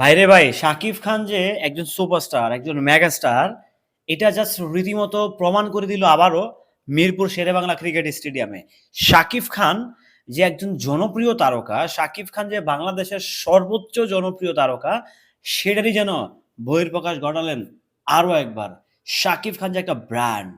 ভাইরে ভাই, শাকিব খান যে একজন সুপারস্টার, একজন মেগাস্টার, এটা জাস্ট রীতিমতো প্রমাণ করে দিল আবারও মিরপুর শেরেবাংলা ক্রিকেট স্টেডিয়ামে। শাকিব খান যে একজন জনপ্রিয় তারকা, শাকিব খান যে বাংলাদেশের সর্বোচ্চ জনপ্রিয় তারকা, সেটারই যেন বহির্প্রকাশ ঘটালেন আরও একবার। শাকিব খান যে একটা brand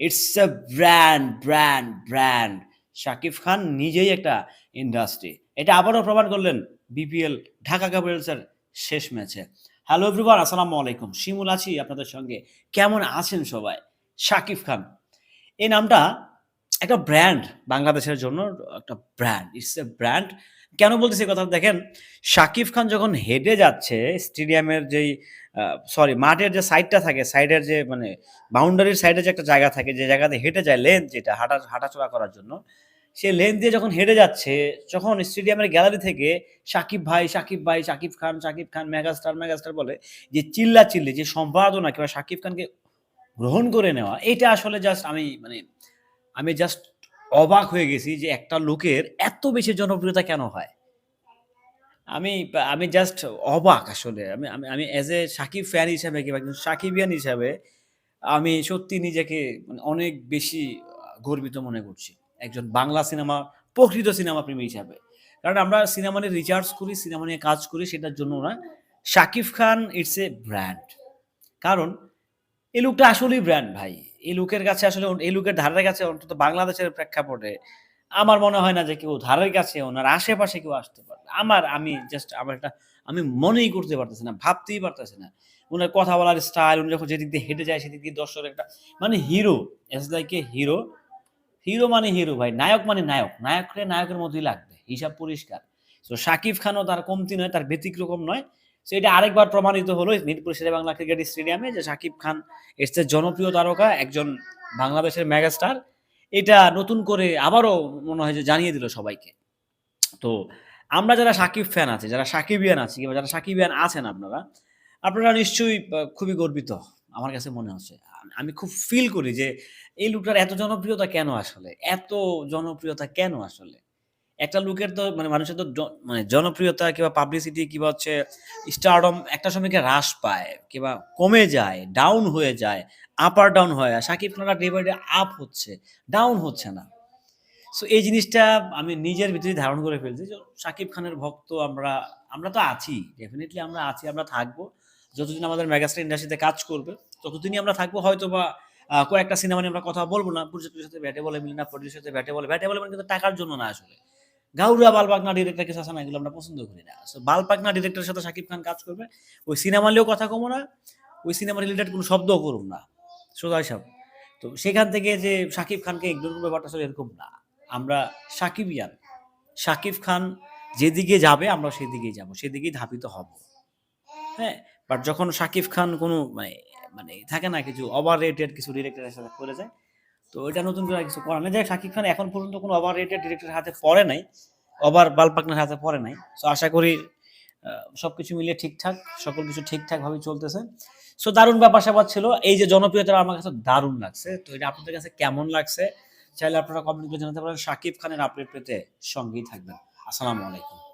it's a brand brand brand Shakib Khan নিজেই একটা ইন্ডাস্ট্রি এটা আবারও প্রমাণ করলেন বিপিএল ঢাকা ক্যাপিটালসের শেষ ম্যাচে। হ্যালো এভরিওয়ান আসসালামু আলাইকুম। শিমুল আছি আপনাদের সঙ্গে। কেমন আছেন সবাই? শাকিব খান। এই নামটা একটা ব্র্যান্ড বাংলাদেশের জন্য, একটা ব্র্যান্ড ইটস এ ব্র্যান্ড কেন বলতেছি কথা দেখেন, শাকিব খান যখন হেডে যাচ্ছে স্টেডিয়ামের যেই সরি মাঠের যে সাইডটা থাকে সাইডের যে মানে বাউন্ডারির সাইডে যে একটা জায়গা থাকে, যে জায়গাতে হেঁটে যায় লেন্থ যেটা, হাঁটা, হাঁটাচলা করার জন্য সে লেন দিয়ে যখন হেঁটে যাচ্ছে, যখন স্টেডিয়ামের গ্যালারি থেকে সাকিব ভাই সাকিব ভাই, সাকিব খান সাকিব খান মেগাস্টার মেগাস্টার বলে, যে চিল্লা চিল্লি যে সম্পাদনা কিংবা সাকিব খানকে গ্রহণ করে নেওয়া, এটা আসলে জাস্ট আমি মানে আমি জাস্ট অবাক হয়ে গেছি যে একটা লোকের এত বেশি জনপ্রিয়তা কেন হয়। আমি আমি জাস্ট অবাক আসলে, আমি আমি আমি অ্যাজ এ সাকিব ফ্যান হিসাবে কিংবা একজন সাকিবিয়ান হিসাবে, আমি সত্যি নিজেকে মানে অনেক বেশি গর্বিত মনে করছি। একজন বাংলা সিনেমা, প্রকৃত সিনেমা প্রেমী হিসাবে। কারণ আমরা সিনেমা নিয়ে রিচার্জ করি, সিনেমা নিয়ে কাজ করি, সেটার জন্য না, Shakib Khan it's a brand কারণ এই লুকটা আসলেই ব্র্যান্ড ভাই। এই লুকের কাছে আসলে এই লুকের ধারের কাছে অন্তত বাংলাদেশের প্রেক্ষাপটে আমার মনে হয় না যে কেউ ধারের কাছে, ওনার আশেপাশে কেউ আসতে পারে আমার, আমি জাস্ট আমার একটা, আমি মনেই করতে পারতেছি না, ভাবতেই পারতেছি না। ওনার কথা বলার স্টাইল উনি যখন যেদিক দিয়ে হেঁটে যায়, সেদিক দিয়ে দর্শক একটা মানে hero as like a hero hero মানে হিরো ভাই, নায়ক মানে নায়ক নায়ক নায়করে নায়কের মতোই লাগবে, হিসাব পরিষ্কার। তো শাকিব খানও তার কমতি নয়, তার ব্যতিক্রম নয়। সো এটা আরেকবার প্রমাণিত হলো মিরপুর শেরে বাংলা ক্রিকেট স্টেডিয়ামে যে শাকিব খান এসছে জনপ্রিয় তারকা, একজন বাংলাদেশের মেগাস্টার। এটা নতুন করে আবারও মনে হয় যে জানিয়ে দিল সবাইকে। তো, আমরা যারা সাকিব ফ্যান আছি, যারা সাকিবিয়ান আছি, কিংবা যারা সাকিবিয়ান আছেন আপনারা আপনারা নিশ্চয়ই খুবই গর্বিত আমার কাছে মনে হচ্ছে। আমি খুব ফিল করি যে, এই লুকটার এত জনপ্রিয়তা কেন আসলে? এত জনপ্রিয়তা কেন আসলে? একটা লুকের তো মানে মানুষের তো মানে জনপ্রিয়তা কিংবা পাবলিসিটি কিংবা হচ্ছে স্টারডম একটা সময়কে হ্রাস পায়, কিংবা কমে যায় ডাউন হয়ে যায় আপ আর ডাউন হয়। সাকিব খানরা ডে বাই ডে আপ হচ্ছে ডাউন হচ্ছে না। সো এই জিনিসটা আমি নিজের ভিতরে ধারণ করে ফেলছি যে, সাকিব খানের ভক্ত আমরা আমরা তো আছি ডেফিনেটলি আমরা আছি, আমরা থাকব। যতদিন আমাদের মেগাস্টার ইন্ডাস্ট্রিতে কাজ করবে, ততদিনই আমরা থাকব। হয়তো বা কয়েকটা সিনেমা নিয়ে আমরা কথা বলব না। প্রযোজকের সাথে ব্যাটে বলে মিলি না প্রডিউসের সাথে ব্যাটে বলে। ব্যাটে বলে মানে কিন্তু টাকার জন্য না আসলে। গাউরা, বালপাকনা ডিরেক্টর কিছু আছে না এগুলো আমরা পছন্দ করি না। বালপাকনা ডিরেক্টরের সাথে সাকিব খান কাজ করবে। ওই সিনেমা নিয়েও কথা কমো না। ওই সিনেমা রিলেটেড কোনো শব্দও করুম না। সোজা সব। তো সেখান থেকে যে সাকিব খানকে ইগনোর করবে ব্যাপারটা আসলে এরকম না। আমরা সাকিবিয়ান সাকিব খান যেদিকে যাবে, আমরা সেদিকেই যাব। সেদিকেই ধাবিত হব। হ্যাঁ? বাট যখন সাকিব খান কোনো মানে মানে থাকে না কিছু ওভার রেটেড কিছু ডিরেক্টরের সাথে করে যায়, তো এটা নতুন করে কিছু করার নেই। যাই সাকিব খান এখন পর্যন্ত কোনো ওভার রেটেড ডিরেক্টরের হাতে পড়ে নাই ওভার বালপাকনার হাতে পড়ে নাই। সো আশা করি সব কিছু মিলিয়ে ঠিকঠাক, সকল কিছু ঠিকঠাকভাবে চলতেছে। সো দারুণ ব্যাপার স্যাপার ছিল। এই যে জনপ্রিয়তা আমার কাছে দারুণ লাগছে। তো এটা আপনাদের কাছে কেমন লাগছে? চাইলে আপনারা কমেন্ট করে জানাতে পারেন। সাকিব খানের আপডেট পেতে সঙ্গেই থাকবেন। আসসালামু আলাইকুম।